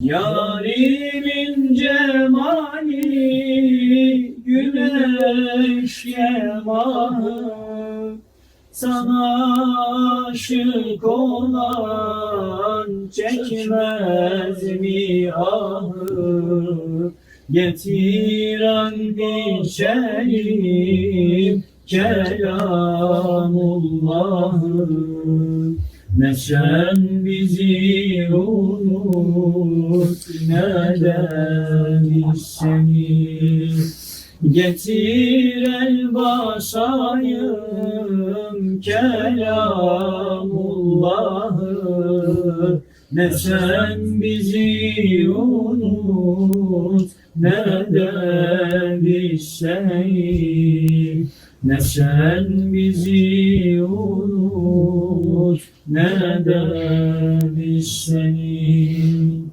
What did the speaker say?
Yarimin cemali güneş yemahı Sana aşık olan çekmez mi ahı Getiren biçerim kelamullahı ne sen bizi unut ne de biz seni Getir el basayım kelamullahı. Ne sen bizi unut ne de biz seni ne sen bizi unut ne de biz seni